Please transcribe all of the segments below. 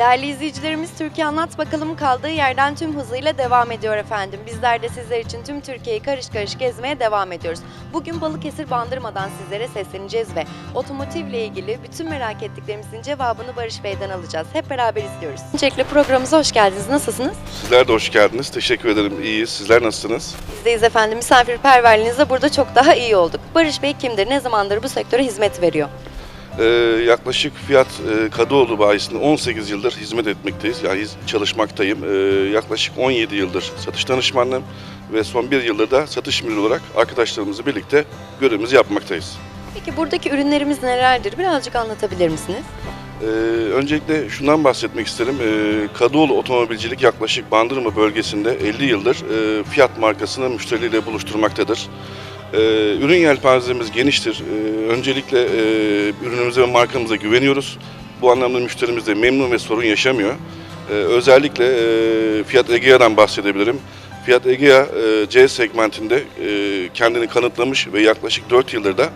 Değerli izleyicilerimiz Türkiye Anlat Bakalım kaldığı yerden tüm hızıyla devam ediyor efendim. Bizler de sizler için tüm Türkiye'yi karış karış gezmeye devam ediyoruz. Bugün Balıkesir Bandırma'dan sizlere sesleneceğiz ve otomotivle ilgili bütün merak ettiklerimizin cevabını Barış Bey'den alacağız. Hep beraber izliyoruz. Öncelikle programımıza hoş geldiniz. Nasılsınız? Sizler de hoş geldiniz. Teşekkür ederim. İyiyiz. Sizler nasılsınız? Bizdeyiz efendim. Misafirperverliğinizle burada çok daha iyi olduk. Barış Bey kimdir? Ne zamandır bu sektöre hizmet veriyor? Ee, yaklaşık Fiyat e, Kadıoğlu bayisinde 18 yıldır hizmet etmekteyiz. Yani çalışmaktayım. Ee, yaklaşık 17 yıldır satış danışmanlığım ve son bir yıldır da satış müdürü olarak arkadaşlarımızla birlikte görevimizi yapmaktayız. Peki buradaki ürünlerimiz nelerdir? Birazcık anlatabilir misiniz? Ee, öncelikle şundan bahsetmek isterim. Ee, Kadıoğlu Otomobilcilik yaklaşık Bandırma bölgesinde 50 yıldır e, Fiat markasını müşteriyle buluşturmaktadır. Ee, ürün yelpazemiz geniştir. Ee, öncelikle e, ürünümüze ve markamıza güveniyoruz. Bu anlamda müşterimiz de memnun ve sorun yaşamıyor. Ee, özellikle e, Fiat Egea'dan bahsedebilirim. Fiat Egea e, C segmentinde e, kendini kanıtlamış ve yaklaşık 4 yıldır da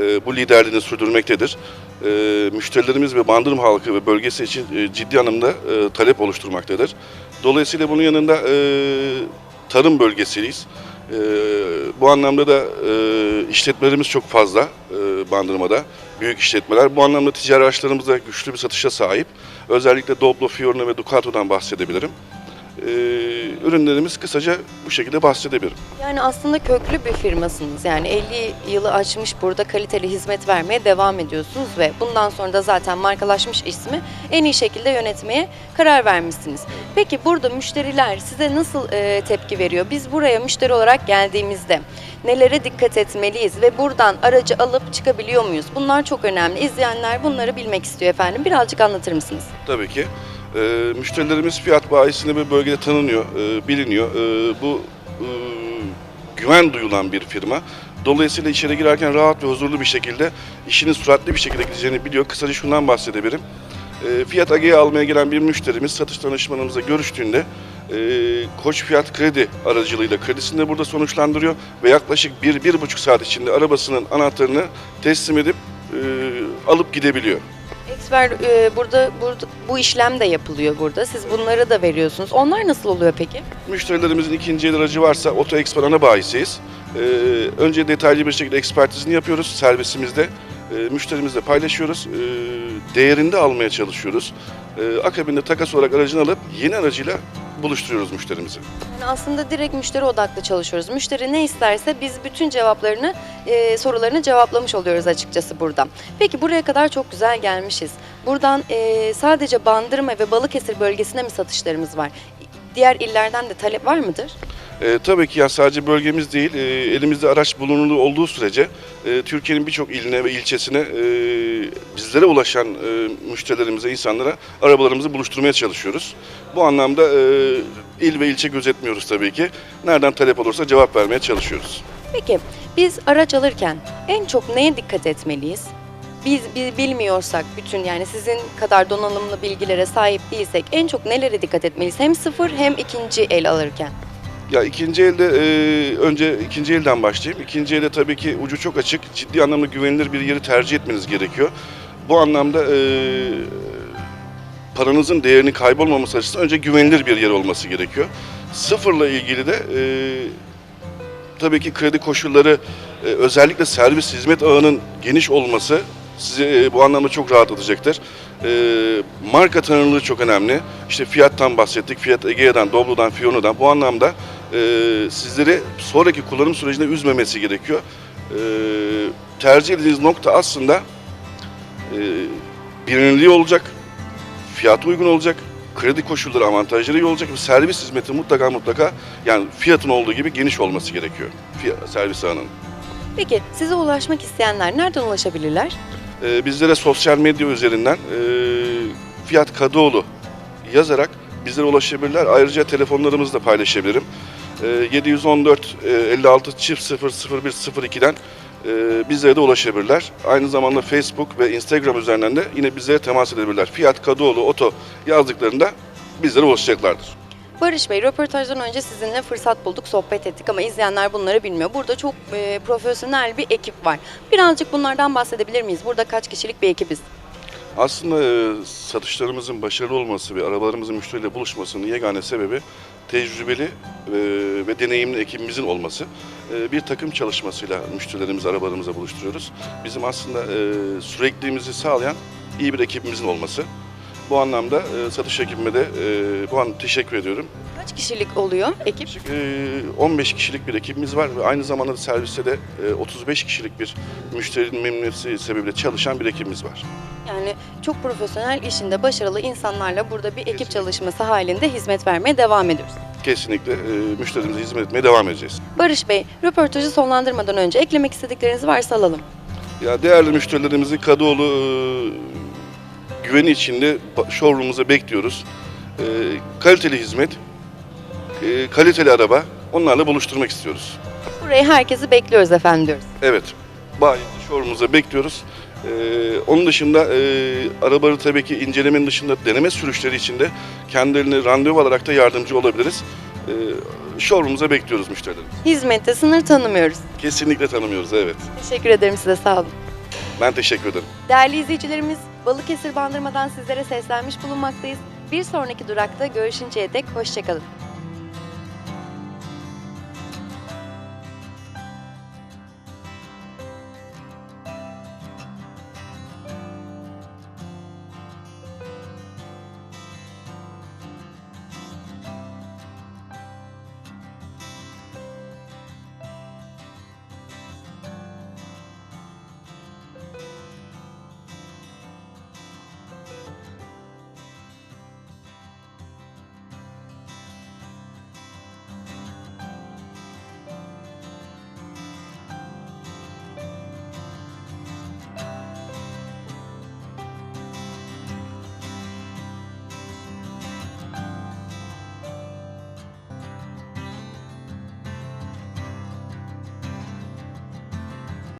e, bu liderliğini sürdürmektedir. E, müşterilerimiz ve Bandırma halkı ve bölgesi için e, ciddi anlamda e, talep oluşturmaktadır. Dolayısıyla bunun yanında e, tarım bölgesiyiz. E, bu anlamda da e, işletmelerimiz çok fazla e, Bandırma'da. Büyük işletmeler. Bu anlamda ticari araçlarımız da güçlü bir satışa sahip. Özellikle Doblo, Fiorino ve Ducato'dan bahsedebilirim. E, ürünlerimiz kısaca bu şekilde bahsedebilirim. Yani aslında köklü bir firmasınız. Yani 50 yılı aşmış burada kaliteli hizmet vermeye devam ediyorsunuz ve bundan sonra da zaten markalaşmış ismi en iyi şekilde yönetmeye karar vermişsiniz. Peki burada müşteriler size nasıl e, tepki veriyor? Biz buraya müşteri olarak geldiğimizde nelere dikkat etmeliyiz ve buradan aracı alıp çıkabiliyor muyuz? Bunlar çok önemli. İzleyenler bunları bilmek istiyor efendim. Birazcık anlatır mısınız? Tabii ki. Ee, müşterilerimiz fiyat bayisinde bir bölgede tanınıyor, e, biliniyor. Ee, bu e, güven duyulan bir firma. Dolayısıyla içeri girerken rahat ve huzurlu bir şekilde işinin süratli bir şekilde gideceğini biliyor. Kısaca şundan bahsedebilirim. Ee, Fiyat AG'ye almaya gelen bir müşterimiz satış danışmanımızla görüştüğünde e, Koç Fiyat Kredi aracılığıyla kredisini de burada sonuçlandırıyor ve yaklaşık bir, bir buçuk saat içinde arabasının anahtarını teslim edip e, alıp gidebiliyor. Eksper e, burada, burada bu işlem de yapılıyor burada. Siz bunları da veriyorsunuz. Onlar nasıl oluyor peki? Müşterilerimizin ikinci el aracı varsa Oto Expert ana bayisiyiz. Ee, önce detaylı bir şekilde ekspertizini yapıyoruz servisimizde. Ee, müşterimizle paylaşıyoruz. Ee, değerinde almaya çalışıyoruz. Ee, akabinde takas olarak aracını alıp yeni aracıyla buluşturuyoruz müşterimizi. Yani aslında direkt müşteri odaklı çalışıyoruz. Müşteri ne isterse biz bütün cevaplarını, e, sorularını cevaplamış oluyoruz açıkçası burada. Peki buraya kadar çok güzel gelmişiz. Buradan e, sadece Bandırma ve Balıkesir bölgesine mi satışlarımız var? Diğer illerden de talep var mıdır? Ee, tabii ki ya sadece bölgemiz değil, e, elimizde araç bulunurluğu olduğu sürece e, Türkiye'nin birçok iline ve ilçesine e, bizlere ulaşan e, müşterilerimize, insanlara arabalarımızı buluşturmaya çalışıyoruz. Bu anlamda e, il ve ilçe gözetmiyoruz tabii ki. Nereden talep olursa cevap vermeye çalışıyoruz. Peki biz araç alırken en çok neye dikkat etmeliyiz? Biz, biz bilmiyorsak bütün yani sizin kadar donanımlı bilgilere sahip değilsek en çok nelere dikkat etmeliyiz? Hem sıfır hem ikinci el alırken. Ya ikinci elde e, önce ikinci elden başlayayım. İkinci elde tabii ki ucu çok açık, ciddi anlamda güvenilir bir yeri tercih etmeniz gerekiyor. Bu anlamda e, paranızın değerinin kaybolmaması açısından önce güvenilir bir yer olması gerekiyor. Sıfırla ilgili de e, tabii ki kredi koşulları e, özellikle servis hizmet ağının geniş olması sizi e, bu anlamda çok rahatlatacaktır. E, marka tanınırlığı çok önemli. İşte Fiat'tan bahsettik, Fiat Egea'dan, Doblo'dan, Fiono'dan. Bu anlamda e, sizleri sonraki kullanım sürecinde üzmemesi gerekiyor. E, tercih edeceğiniz nokta aslında e, bilinirliği olacak, fiyatı uygun olacak, kredi koşulları avantajları iyi olacak ve servis hizmeti mutlaka mutlaka yani fiyatın olduğu gibi geniş olması gerekiyor fiyat, servis ağının. Peki size ulaşmak isteyenler nereden ulaşabilirler? Ee, bizlere sosyal medya üzerinden e, Fiyat Kadıoğlu yazarak bizlere ulaşabilirler. Ayrıca telefonlarımızı da paylaşabilirim. E, 714 e, 56 çift 0 01 02'den e, bizlere de ulaşabilirler. Aynı zamanda Facebook ve Instagram üzerinden de yine bizlere temas edebilirler. Fiyat Kadıoğlu Oto yazdıklarında bizlere ulaşacaklardır. Barış Bey, röportajdan önce sizinle fırsat bulduk, sohbet ettik ama izleyenler bunları bilmiyor. Burada çok e, profesyonel bir ekip var. Birazcık bunlardan bahsedebilir miyiz? Burada kaç kişilik bir ekibiz? Aslında e, satışlarımızın başarılı olması ve arabalarımızın müşteriyle buluşmasının yegane sebebi tecrübeli e, ve deneyimli ekibimizin olması. E, bir takım çalışmasıyla müşterilerimizi arabalarımıza buluşturuyoruz. Bizim aslında e, sürekliliğimizi sağlayan iyi bir ekibimizin olması. Bu anlamda satış ekibime de bu an teşekkür ediyorum. Kaç kişilik oluyor ekip? Yaklaşık e, 15 kişilik bir ekibimiz var ve aynı zamanda da serviste de e, 35 kişilik bir müşterinin memnuniyeti sebebiyle çalışan bir ekibimiz var. Yani çok profesyonel işinde başarılı insanlarla burada bir ekip Kesinlikle. çalışması halinde hizmet vermeye devam ediyoruz. Kesinlikle e, müşterimize hizmet etmeye devam edeceğiz. Barış Bey, röportajı sonlandırmadan önce eklemek istedikleriniz varsa alalım. Ya değerli müşterilerimizi Kadıoğlu e, güveni içinde showroom'umuza bekliyoruz. E, kaliteli hizmet, e, kaliteli araba onlarla buluşturmak istiyoruz. Buraya herkesi bekliyoruz efendim diyoruz. Evet, bayimizi showroom'umuza bekliyoruz. E, onun dışında e, arabaları tabii ki incelemenin dışında deneme sürüşleri için de kendilerine randevu alarak da yardımcı olabiliriz. E, showroom'umuza bekliyoruz müşterilerimizi. Hizmette sınır tanımıyoruz. Kesinlikle tanımıyoruz, evet. Teşekkür ederim size, sağ olun. Ben teşekkür ederim. Değerli izleyicilerimiz, Balıkesir Bandırma'dan sizlere seslenmiş bulunmaktayız. Bir sonraki durakta görüşünceye dek hoşçakalın.